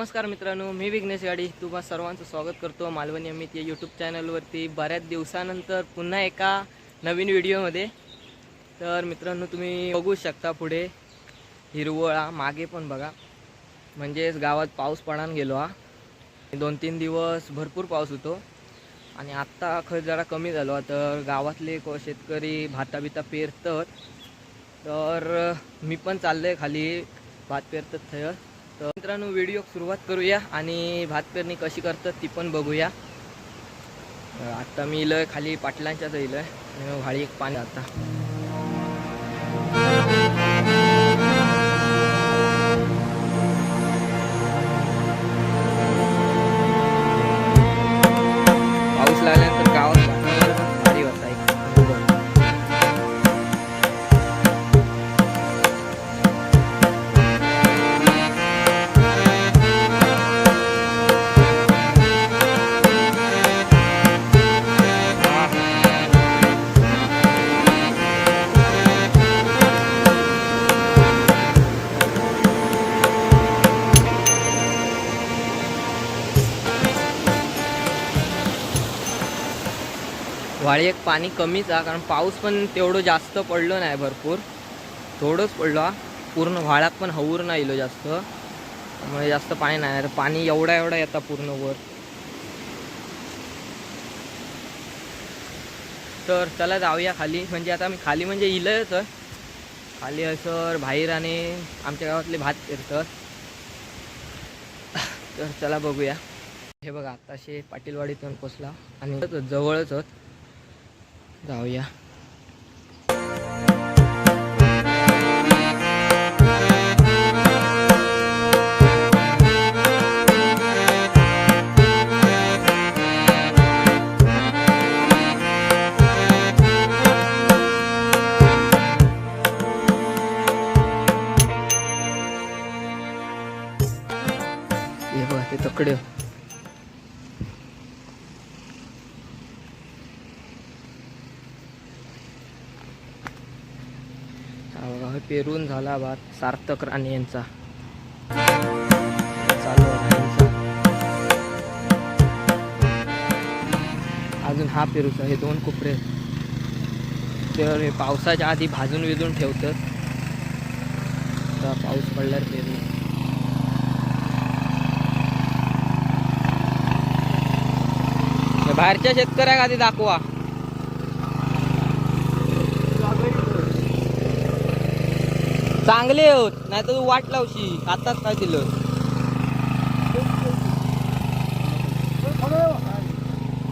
नमस्कार मित्रांनो मी विघ्नेश गाडी. तुम्हा सर्वांचं स्वागत करतो मालवणी अमित या यूट्यूब चॅनलवरती बऱ्याच दिवसानंतर पुन्हा एका नवीन व्हिडिओमध्ये. तर मित्रांनो तुम्ही बघू शकता पुढे हिरवळा. मागे पण बघा. म्हणजेच गावात पाऊस पडान गेलो हा. दोन तीन दिवस भरपूर पाऊस होतो. आणि आत्ता खरं जरा कमी झालो तर गावातले को शेतकरी भाता बिता पेरतात. तर मी पण चाललोय खाली. भात पेरतात थंय. तर मित्रांनो व्हिडिओ सुरुवात करूया आणि भात पेरणी कशी करतात ती पण बघूया. आत्ता मी इलं खाली पाटलांच्याच इलं आणि व्हाळी एक पाणी आता. आणि एक पाणी कमीच आहे कारण पाऊस पण तेवढं जास्त पडलो नाही भरपूर. थोडंच पडलं पूर्ण व्हाळात पण हवूर नाही इलो जास्त. त्यामुळे जास्त पाणी नाही पाणी एवढा एवढा येतं पूर्ण वर तर चला जाऊया खाली म्हणजे आता मी खाली म्हणजे इलं आहे. खाली असं बाहेर आणि आमच्या गावातले भात फिरतं तर चला बघूया. हे बघा आताशे पाटीलवाडीतून पोचला आणि जवळच आहोत. जाऊया हे बघा ते तकडे हा बघा हे पेरून झाला भात सार्थक राणे यांचा. चालू अजून हा पेरूचा हे दोन कोपरे. आहेत. तर हे पावसाच्या आधी भाजून विजून ठेवतात. आता पाऊस पडल्यावर पेरू. हे बाहेरच्या शेतकऱ्याक आधी दाखवा. चांगले होत नाही तर तू वाट लावशी आताच काय दिलं.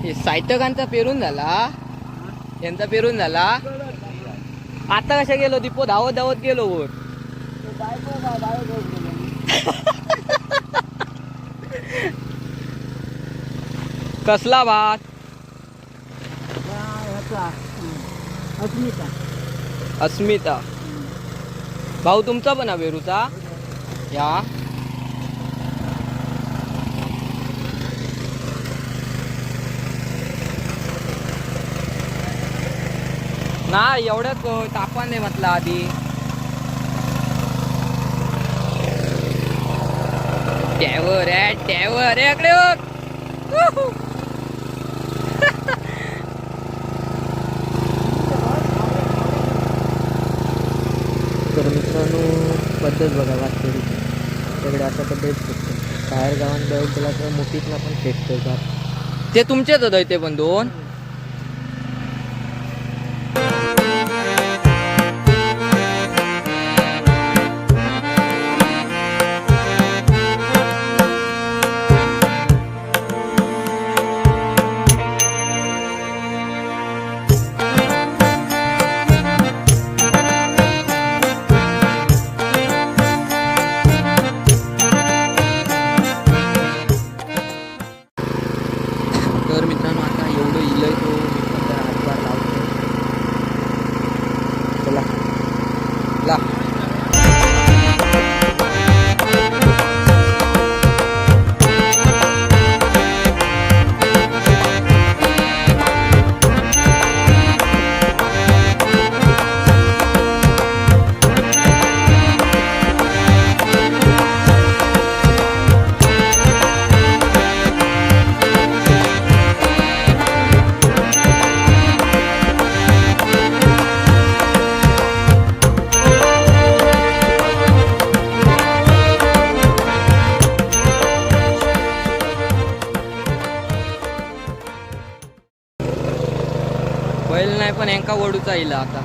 हे साहित्यकांचा पेरून झाला. यांचा पेरून झाला. आता कशा गेलो? दीपो धावत धावत गेलो वर कसला भात? अस्मिता. भाऊ तुमचा पण हा वेरूचा. या. नाही एवढ्यात तापमान नाही म्हटलं आधी. टॅवर आहे टॅवर आहे इकडे बघ. Woohoo. तर मित्रांनो पद्धत बघा वाटते त्याकडे अशा पद्धत फेकतो बाहेर गावात बैल गेला तर मोठीतला पण फेकतो भात ते तुमचेच होत ते पण दोन. का वडूचा येईल आता.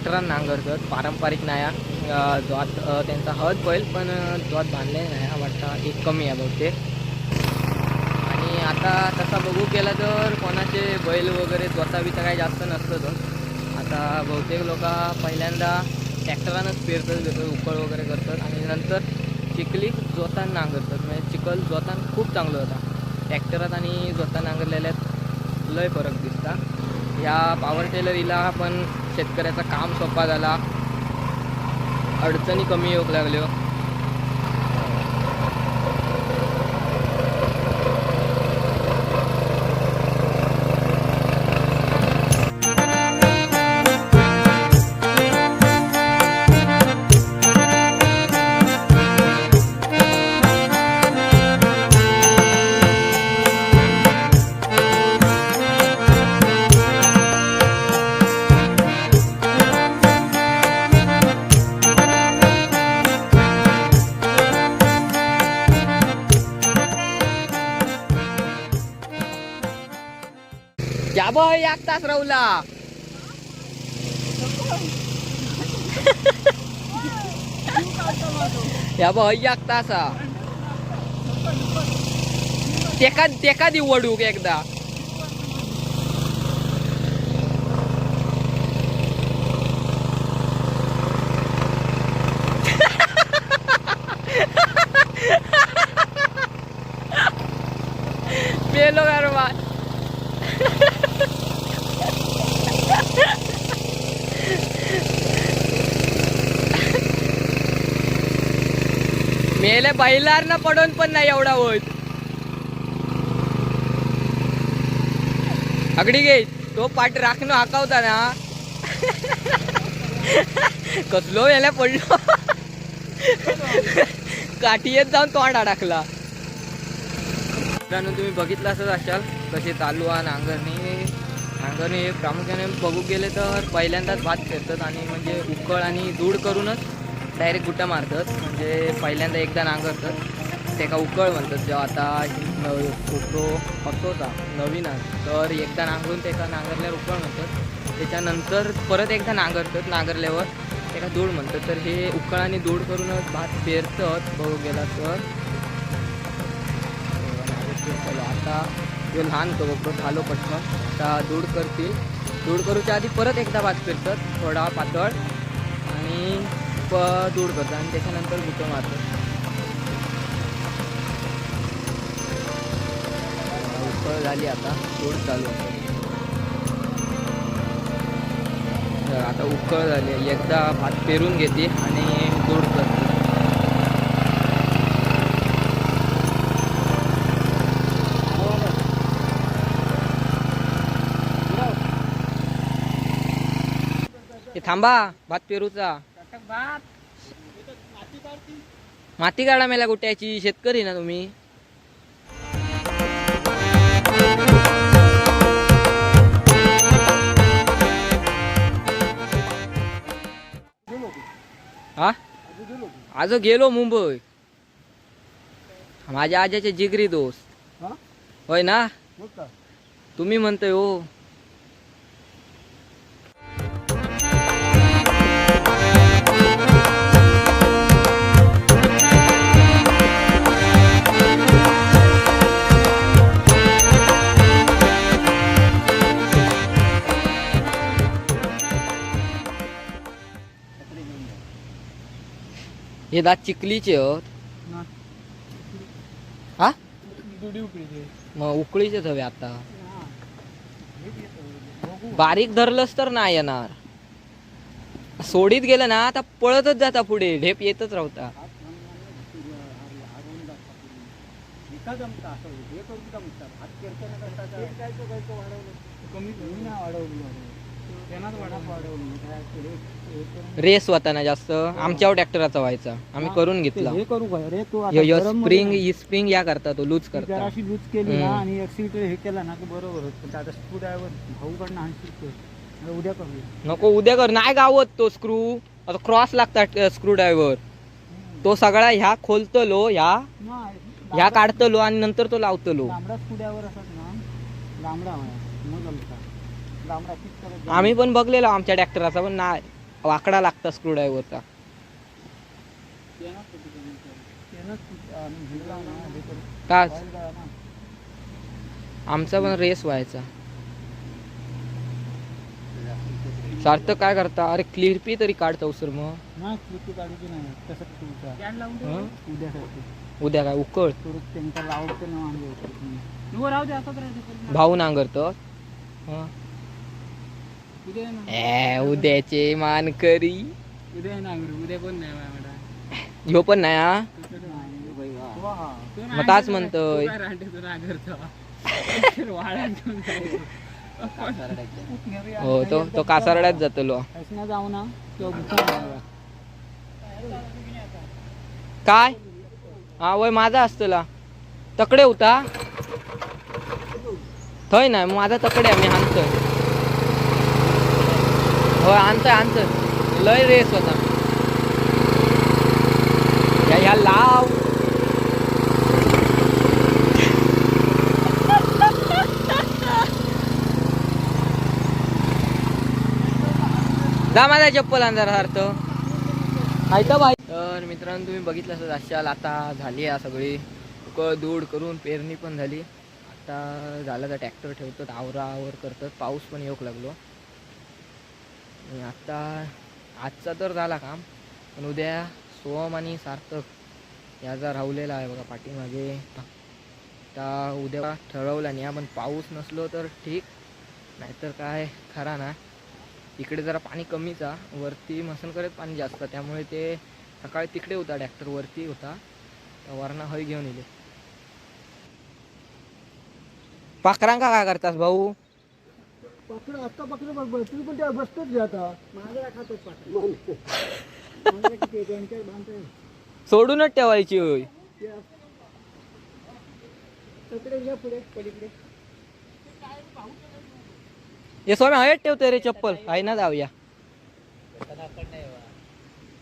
ट्रॅक्टरान नांगरतात पारंपरिक नाया अं, जोत त्यांचा हद बैल पण ज्वात जोत बांधले नाही वाटतं एक कमी आहे बहुतेक. आणि आता तसा बघू केला तर कोणाचे बैल वगैरे जोता बिता काही जास्त नसतं आता बहुतेक लोक पहिल्यांदा ट्रॅक्टरानंच पेरतात घेतात उकळ वगैरे करतात आणि नंतर चिखली जोतान नांगरतात. म्हणजे चिखल जोतान खूप चांगलं होता. ट्रॅक्टरात आणि जोता नांगरलेल्यात लय फरक दिसता. ह्या पॉवर टेलरीला पण शेतकऱ्याचं काम सोपा झाला. अडचणी कमी येऊक लागल्यो. या एक तास रवला या बघ एक तास. तेका तेका दी वडूक एकदा? मेले बैलार ना पडून पण नाही एवढा होत अगडी गे तो पाठ राखणं हाकावता ना. कसलो याला पडलो. काठीयेत जाऊन तोंड अडकला. मित्रांनो तुम्ही बघितलं असंच असाल कसे चालू आहे नांगरणी. नांगरणी हे प्रामुख्याने बघू गेले तर पहिल्यांदाच भात फिरतात आणि म्हणजे उकळ आणि दूड करूनच डायरेक्ट गुट्टा मारतात. म्हणजे पहिल्यांदा एकदा नांगरतात तेका उकळ म्हणतात. जेव्हा आता कोपरो होता. नवीन तर एकदा नांगरून तेका नांगरल्यावर उकळ म्हणतात. त्याच्यानंतर परत एकदा नांगरतात. नांगरल्यावर त्याला दूड म्हणतात. तर हे उकळ आणि दूड करूनच भात पेरतात. बघू गेला तर. आता जो लहान तो बघतो झालो पटकन. आता दूड करतील. दूड करूच्या आधी परत एकदा भात पेरतात. थोडा पातळ. आणि प दूर करतात आणि त्याच्यानंतर गुटं मारतो. उकळ झाली आता दूर चालू तर आता उकळ झाली एकदा भात पेरून घेते आणि दूर करते. थांबा भात पेरूचा. माती काढा मेला गुट्याची शेतकरी ना तुम्ही. हा? आज गेलो मुंबई. माझ्या आजाचे जिगरी दोस्त. होय ना? तुम्ही म्हणतोय हो. हे दात चिखलीचे होत हा? मग उकळीचेच हवे आता. बारीक धरलंच तर नाही येणार. सोडीत गेलं ना आता पळतच जाता पुढे. ढेप येतच राहता. जमतं असं. हे करून हात करता? कमी कमी नाही वाढवली वाढवली. रेस होता ना जास्त. आमच्यावर ट्रॅक्टराचा व्हायचा. आम्ही करून घेतला. हे करू काय रे तू आता यो- यो गरम स्प्रिंग ही स्प्रिंग या करता तो लूज ती करता. जराशी लूज केली ना हम्म. आणि एक्सिलेटर हे केला ना की बरोबर होत. पण आता स्क्रू ड्रायव्हर भाऊकडनं. आता उद्या करूया. नको उद्या कर. नाही गावत तो स्क्रू. आता क्रॉस लागतात स्क्रू ड्रायव्हर. तो सगळा ह्या खोलतलो ह्या. ह्या काढतलो आणि नंतर तो लावतलो. लांबडा स्क्रू ड्रायव्हर असत ना. लांबडा मग करत. आम्ही पण बघलेलो आमच्या ट्रॅक्टराचा पण नाही वाकडा लागता स्क्रू ड्रायव्हरचा तेनंच किती कमी केलं. तेनंच किती- आणि लाव ना, करू. का Oil गळा ना. आमचा पण रेस व्हायचा सार्थक काय करता अरे क्लिअरपी तरी काढतो सर मग नाही किती काढूची नाही तसं तुमचा हं? उद्यासाठी उद्या काय उकळ ना भाऊ नांगरत हं. उद्या आहे ना. ए, उद्याचे मानकरी. उद्या आहे ना अंगरू. उद्या पण नाही माझ्या ह्यो पण नाही हा. मग ताच म्हणतोय. हो तो तो कासारड्यात जातलो. जाऊ ना? जाऊया. काय? हा वय माझा असतला. तकडे होता. थंय नाही मग माझा तकडे मी हाणतोय. होय आणतोय आणतोय लय रेस होता. या ह्या लाव. जा माझा चप्पल अंधार सारथ ऐका बाई? तर मित्रांनो तुम्ही बघितलं असं अशाल आता झाली आहे सगळी. उकळ दूड करून पेरणी पण झाली. आता झालं तर ट्रॅक्टर ठेवतात आवरावर करतात. पाऊस पण येऊक लागलो. आणि आत्ता आजचा तर झाला काम पण उद्या सोहम आणि सार्थक याचा राहुलेला आहे बघा पाठीमागे. आता उद्या ठरवला नाही आपण पाऊस नसलो तर ठीक. नाहीतर काय खरा ना. इकडे जरा पाणी कमीचा वरती मसनकरेत पाणी जास्त त्यामुळे ते सकाळी तिकडे होता ट्रॅक्टर वरती होता. तर वरणा हय घेऊन येले पाखरांका काय करतास भाऊ? पाकडं आता पाकडं बघ तुम्ही पण त्या बसतोच घ्या आता. खातोच किती आहे? सोडूनच ठेवायची होय. त्या- तिकडे घ्या पुढे पलीकडे. हे स्वामी हयत ठेवतोय रे चप्पल. आहे ना जाऊया.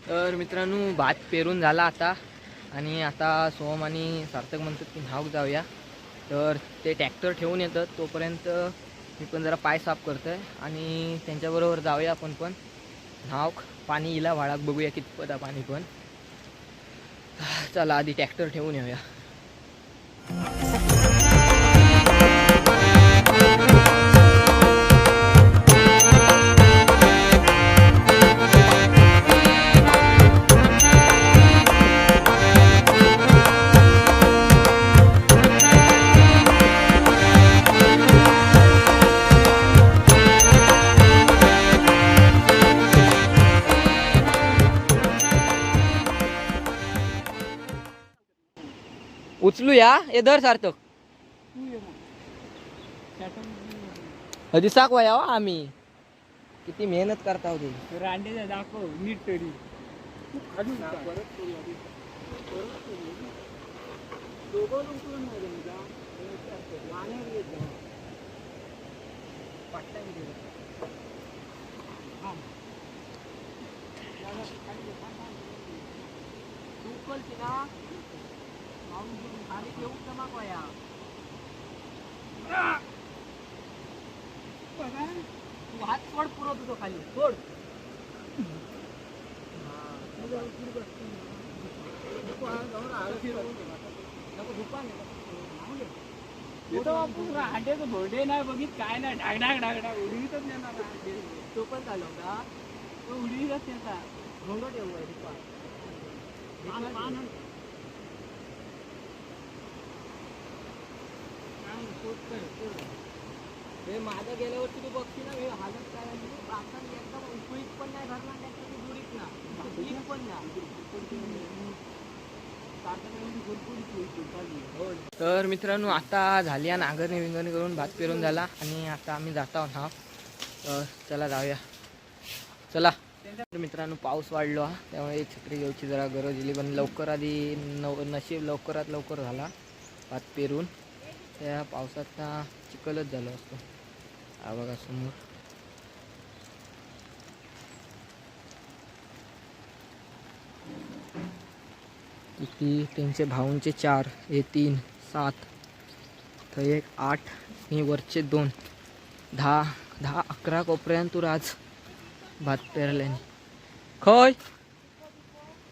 तर मित्रांनो भात पेरून झाला आता. आणि आता सोम आणि सार्थक म्हणतात की नाव जाऊया. तर ते ट्रॅक्टर ठेवून येतात. तोपर्यंत मी पण जरा पाय साफ करतोय आणि त्यांच्याबरोबर जाऊया आपण पण. नाव पाणी इला वाळाक बघूया कितपत पाणी पण. चला आधी ट्रॅक्टर ठेवून येऊया. उचलूया हे दर सार्थक. ये साक वया हो आम्ही. किती मेहनत करता होती रांडेचा दाखव नीट तरी. तू तू उकलती ना? माऊन घेऊन खाली सोड पुरवत होतो हांड्याचं भोरडे नाही बघित काय नाही ढाग ढाग ढाग ढाग उडवीतच नाही हांडे. तो पण चालव का तो उडवीतच नेता घोंगड येऊ आहे दुपार. पान पान काय पोट कर, पोट. हे माझं गेल्यावरती तू बघती ना मी हालत काय आहे? म्हणजे एकदम उकळीत पण नाही भरला त्याची दुरीत ना. बुडीत पण ना तर मित्रांनो आता झाली आहे नांगरणी विंगरणी करून भात पेरून झाला आणि आता आम्ही जात आहोत हा. तर चला जाऊया. चला. तर मित्रांनो पाऊस वाढलो हा त्यामुळे छत्री घ्यायची जरा गरज दिली पण लवकर आधी नव नशीब लवकरात लवकर झाला भात पेरून. त्या पावसात ना चिखलच झालो असतो. हा बघा समोर. किती? त्यांचे भाऊंचे चार हे तीन सात थंय एक आठ आणि वरचे दोन. दहा दहा अकरा कोपऱ्यांतून आज भात पेरल्याने खय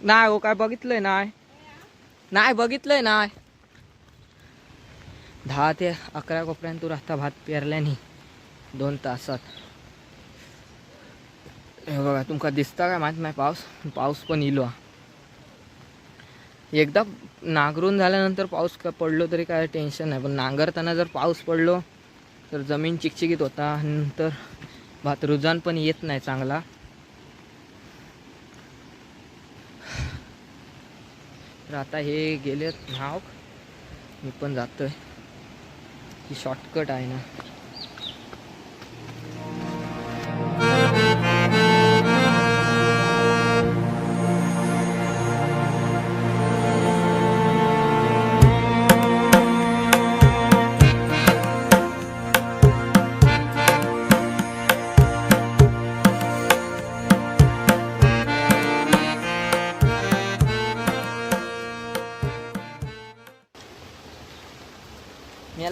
नाही हो काय बघितलंय नाही. नाही बघितलंय नाही. दहा ते अकरा कोपऱ्यांतून आता भात पेरल्याने दोन तासात. हे बघा तुमका दिसता काय माहीत? नाही पाऊस पाऊस पण इलो हा. एकदा नांगरून झाल्यानंतर पाऊस का पडलो तरी काय टेन्शन नाही पण नांगरताना जर पाऊस पडलो तर जमीन चिकचिकीत होता नंतर भात रुजान पण येत नाही चांगला. तर आता हे गेलेत नाव. मी पण जातोय. ही शॉर्टकट आहे ना.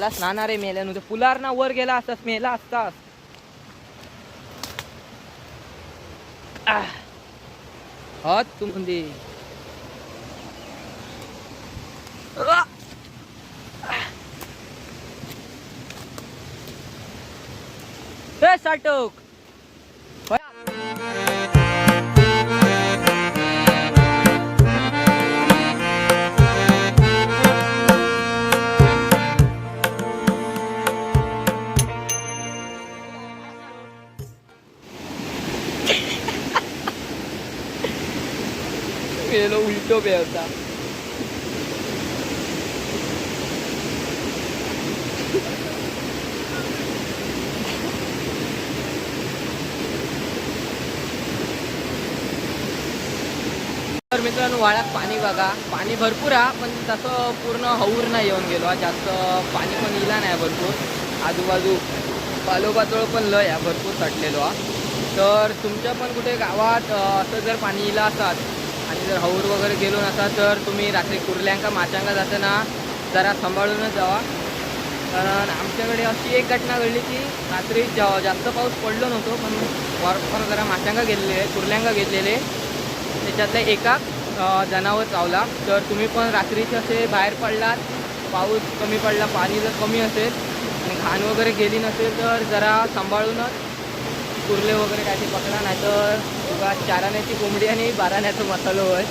मेलास नाना रे मेल्या नुसतं पुलार ना वर गेला असतास मेला असतास आह. हत तू म्हणजे आ. ए साटोक तर मित्रांनो वाळ्यात पाणी बघा. पाणी भरपूर आहे पण तसं पूर्ण हौर नाही येऊन गेलो. जास्त पाणी पण इला नाही भरपूर. आजूबाजू पालोपाचोळ पण लय आहे भरपूर साठलेलो हा तर तुमच्या पण कुठे गावात असं जर पाणी इला असाल जर हौर वगैरे गेलो नसा तर तुम्ही रात्री कुर्ल्यांका माचांका जाताना जरा सांभाळूनच जावा. कारण आमच्याकडे अशी एक घटना घडली की रात्री जा- जास्त पाऊस पडलो नव्हतो पण वरपर जरा माचांगा गेलेले कुर्ल्यांका गेलेले. त्याच्यातल्या एका जनावर चावला. तर तुम्ही पण रात्रीचे असे बाहेर पडलात पाऊस कमी पडला पाणी जर कमी असेल आणि घाण वगैरे गेली नसेल तर जरा सांभाळूनच कुर्ले वगैरे काही पकडा नाही तर बघा चाराण्याची कोंबडी आणि बाराण्याचं मसालो आहे